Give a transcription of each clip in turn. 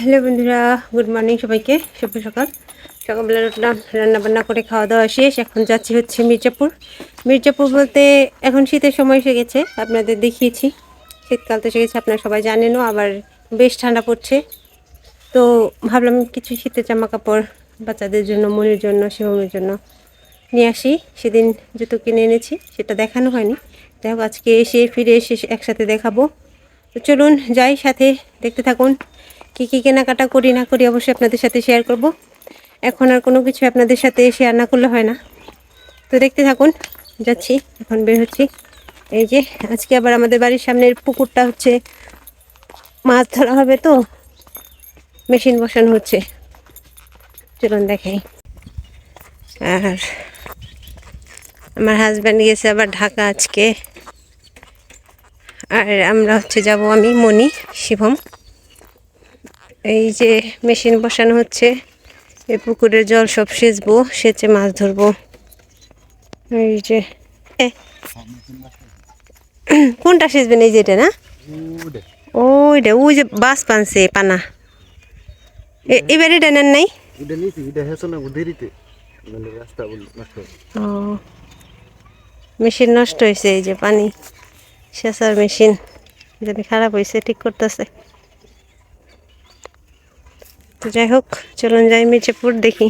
Hello বন্ধুরা, good morning সবাইকে, শুভ সকাল। সকালবেলা উঠলাম রান্না বান্না করে খাওয়া দাওয়া শেষ, এখন যাচ্ছি হচ্ছে মির্জাপুর। মির্জাপুর বলতে এখন শীতের সময় এসে গেছে, আপনাদের দেখিয়েছি। শীতকাল তো এসে গেছে, আপনারা সবাই জানেনও, আবার বেশ ঠান্ডা পড়ছে। তো ভাবলাম কিছু শীতের জামা কাপড় বাচ্চাদের জন্য, মনির জন্য শিবমের জন্য নিয়ে আসি। সেদিন জুতো কিনে এনেছি, সেটা দেখানো হয়নি। যাই হোক, আজকে এসে ফিরে এসে একসাথে দেখাবো। তো চলুন, যাই সাথে, দেখতে থাকুন। কী কী কেনাকাটা করি, না করি অবশ্যই আপনাদের সাথে শেয়ার করব। এখন আর কোনো কিছু আপনাদের সাথে শেয়ার না করলে হয় না। তো দেখতে থাকুন, যাচ্ছি, এখন বের হচ্ছি। এই যে, আজকে আবার আমাদের বাড়ির সামনের পুকুরটা হচ্ছে, মাছ ধরা হবে তো মেশিন বসানো হচ্ছে। চলুন দেখাই। আর আমার হাজব্যান্ড গেছে আবার ঢাকা আজকে। আর আমরা হচ্ছে যাব আমি মনি শিবম। এই যে মেশিন বসানো হচ্ছে এই পুকুরের জল সব সেচবো সেচে মাছ ধরবো। এই যে কোনটা সেচবেন এই যেটা না? ওইটা। ওই যে বাস পানছে পানা। এবার এটা নেন নাই? মানে মেশিন নষ্ট হয়েছে এই যে পানি। সেচার মেশিন যদি খারাপ হয়েছে ঠিক করতেছে। তো যাই হোক চলুন যাই মির্জাপুর দেখি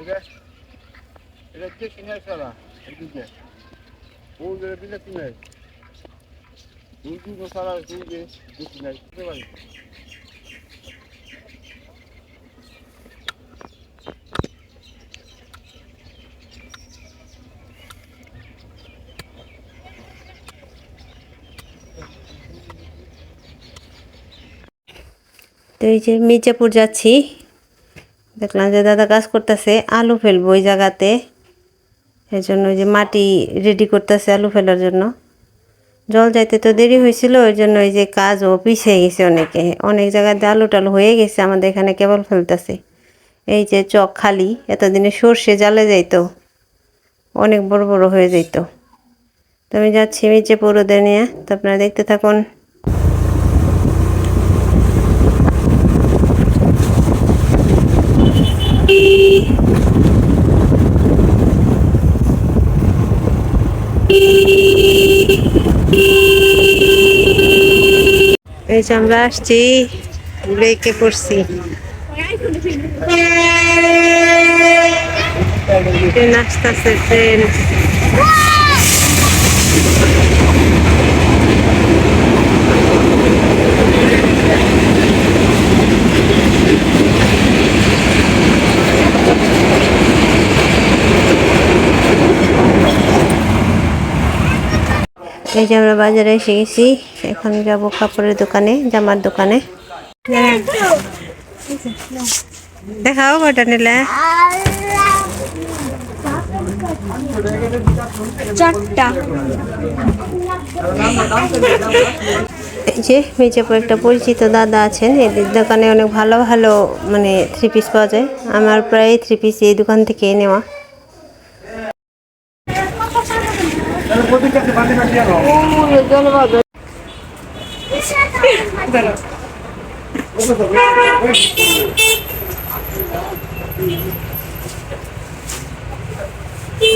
এটা এটা কে কিনে সারা এদিকে ও যে পারি তো এই যে মির্জাপুর যাচ্ছি, দেখলাম যে দাদা কাজ করতেছে, আলু ফেলব ওই জায়গাতে। এই জন্য ওই যে মাটি রেডি করতেছে আলু ফেলার জন্য। জল যাইতে তো দেরি হয়েছিল, ওই জন্য ওই যে কাজও পিছিয়ে গেছে অনেকে। অনেক জায়গাতে আলু টালু হয়ে গেছে, আমাদের এখানে কেবল ফেলতেছে। এই যে চক খালি, এতদিনে সর্ষে জালে যাইতো, অনেক বড় বড় হয়ে যাইতো। তো আমি যাচ্ছি মির্জাপুর ওদের নিয়ে, তো আপনারা দেখতে থাকুন। এই যে আমরা আসছি ব্রেকে পড়ছি। ট্রেন আসতেছে ট্রেন এই যে আমরা বাজারে এসে গেছি এখন যাব কাপড়ের দোকানে জামার দোকানে। দেখাও কটা নিলে। চারটা। যে মির্জাপুর একটা পরিচিত দাদা আছেন এদের দোকানে অনেক ভালো ভালো মানে থ্রি পিস পাওয়া যায়। আমার প্রায় থ্রি পিস এই দোকান থেকে নেওয়া।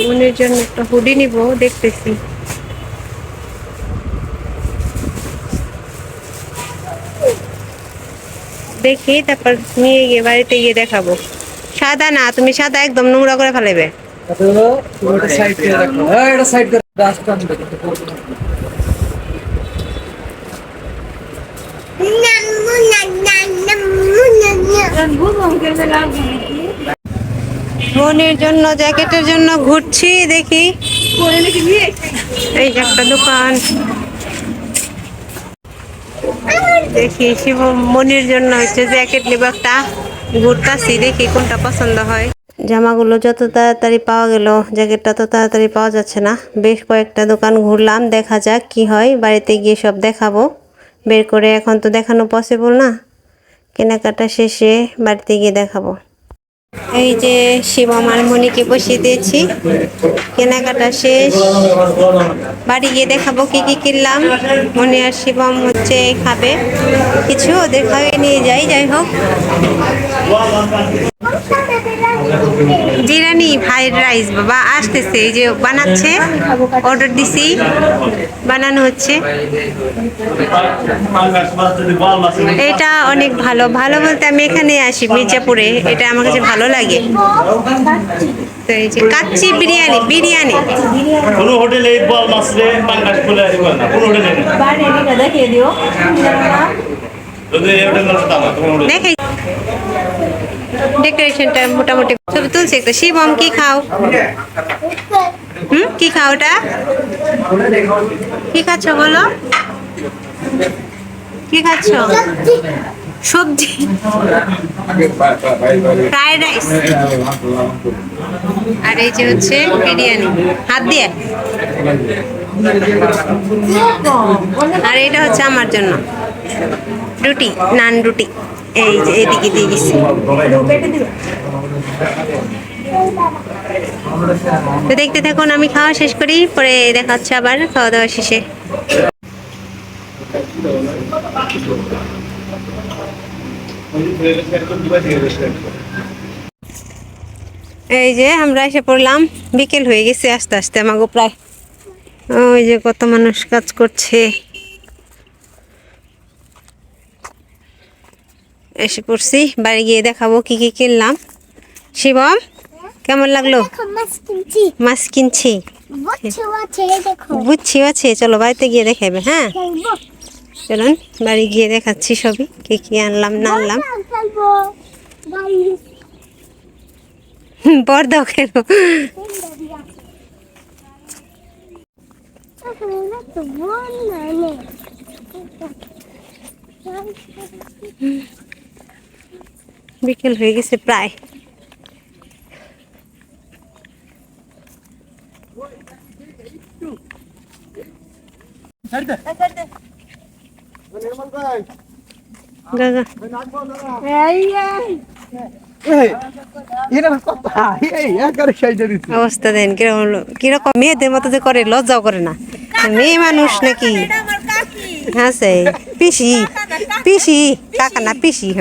মনের জন্য একটা হুডি নিব, দেখতেছি। দেখি, তারপর নিয়ে গিয়ে বাড়িতে গিয়ে দেখাবো। সাদা না, তুমি সাদা একদম নোংরা করে ফেলেবে ওটা সাইড করে রাখো হ্যাঁ এটা সাইড করে মনের জন্য জ্যাকেটের জন্য ঘুরছি দেখি। এই যে একটা দোকান। দেখি শিব মনির জন্য হচ্ছে জ্যাকেট নিব একটা ঘুরতাছি দেখি কোনটা পছন্দ হয়। জামাগুলো যত তাড়াতাড়ি পাওয়া গেল, জ্যাকেটটা তো তাড়াতাড়ি পাওয়া যাচ্ছে না। বেশ কয়েকটা দোকান ঘুরলাম, দেখা যাক কি হয়। বাড়িতে গিয়ে সব দেখাবো। বের করে এখন তো দেখানো পসিবল না। কেনাকাটা শেষে বাড়িতে গিয়ে দেখাবো। এই যে শিবম আর মনিকে বসিয়ে দিয়েছি। কেনাকাটা শেষ। বাড়ি গিয়ে দেখাবো কি কি কিনলাম। মনি আর শিবম হচ্ছে খাবে। কিছু ওদের খাইয়ে নিয়ে যাই যাই হোক। জিরানি ফ্রাইড রাইস বাবা আসতেছে। এই যে বানাচ্ছে অর্ডার দিছি। বানানো হচ্ছে। এটা অনেক ভালো। ভালো বলতে আমি এখানে আসি মির্জাপুরে। এটা আমার কাছে ভালো লাগে। তো এই যে কাচ্চি বিরিয়ানি বিরিয়ানি। কোনো হোটেলে এই বল মাছরে পাঙ্গাস খুলে আসবে না কোনো হোটেলে না যদি এই হোটেল না দাম তোমার হোটেল দেখে ডেকোরেশনটা মোটামুটি ছবি তুলছি। একটা শিবম, কি খাও? হুম? কি খাও ওটা? কি খাচ্ছ বলো? কি খাচ্ছ? সবজি। Fried rice. আর এই যে হচ্ছে বিরিয়ানি। হাত দিয়ে। আর এটা হচ্ছে আমার জন্য। রুটি, নান রুটি। এই যে এদিকে দিয়ে তো দেখতে থাকুন, আমি খাওয়া শেষ করি, পরে দেখা হচ্ছে আবার খাওয়া দাওয়া শেষে। এই যে আমরা এসে পড়লাম, বিকেল হয়ে গেছে আস্তে আস্তে আমাকে প্রায়। ওই যে কত মানুষ কাজ করছে। এসে পড়ছি। বাড়ি গিয়ে দেখাবো কি কি কিনলাম। শিবম কেমন লাগল? মাছ কিনছি। বুঝছ আছে চলো বাড়িতে গিয়ে দেখাবে হ্যাঁ? চলুন বাড়ি গিয়ে দেখাচ্ছি সবই কি কি আনলাম না আনলাম। তো মন মানে বিকেল হয়ে গেছে প্রায়। অবস্থা দেন, কীরকম কীরকম মেয়েদের মতো যে করে, লজ্জাও করে না। মেয়ে মানুষ নাকি? হ্যাঁ সেই পিসি পিসি, কাকা না, পিসি হ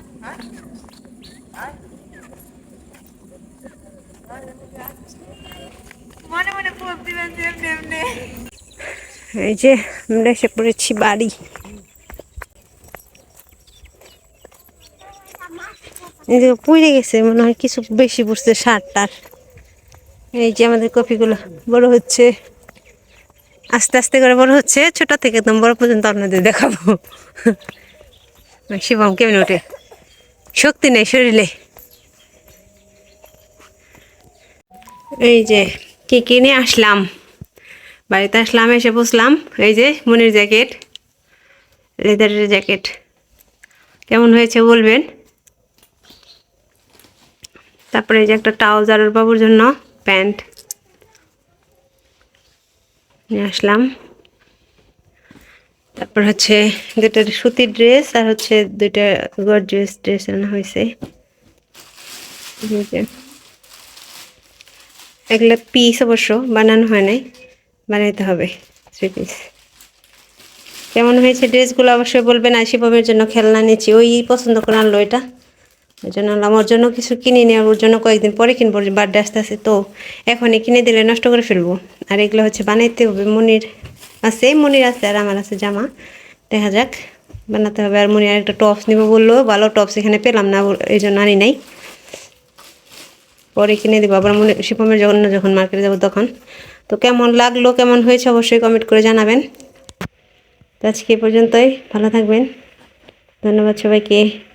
এই যে আমরা এসে পড়েছি বাড়ি। পুড়ে গেছে, মনে হয় কিছু বেশি পড়ছে, সার টার। এই যে আমাদের কপিগুলো বড় হচ্ছে। আস্তে আস্তে করে বড় হচ্ছে, ছোট থেকে একদম বড় পর্যন্ত আপনাদের দেখাবো। শিবম কেমন ওঠে? শক্তি নেই শরীরে। এই যে, কি কিনে আসলাম? বাড়িতে আসলাম, এসে বসলাম। এই যে, মনির জ্যাকেট, লেদারের জ্যাকেট। কেমন হয়েছে বলবেন? তারপরে এই যে একটা ট্রাউজার বাবুর জন্য প্যান্ট নিয়ে আসলাম। তারপর হচ্ছে দুটো সুতির ড্রেস আর হচ্ছে দুইটা গর্জিয়াস ড্রেস আনা হয়েছে। এগুলো পিস অবশ্য, বানানো হয় নাই, বানাইতে হবে থ্রি পিস কেমন হয়েছে ড্রেসগুলো অবশ্যই বলবেন আশিবাবের জন্য খেলনা নিচ্ছি, ওই পছন্দ করে আনলো এটা। ওই জন্য আনলাম, ওর জন্য কিছু কিনে নিয়ে ওর জন্য কয়েকদিন পরে কিনবো বার্থডে আসতে আসে তো এখনই কিনে দিলে নষ্ট করে ফেলব। আর এগুলো হচ্ছে বানাইতে হবে, মনির আছে মনির আছে আর আমার আছে জামা। দেখা যাক, বানাতে হবে। আর মনির একটা টপস নিবো বলল, ভালো টপস এখানে পেলাম না, এই জন্য আনি নাই। পরে কিনে দেবো। আবার মনে শিপমের জন্য যখন মার্কেটে যাব তখন। তো কেমন লাগল, কেমন হয়েছে অবশ্যই কমেন্ট করে জানাবেন। তো আজকে পর্যন্তই। ভালো থাকবেন। ধন্যবাদ সবাইকে।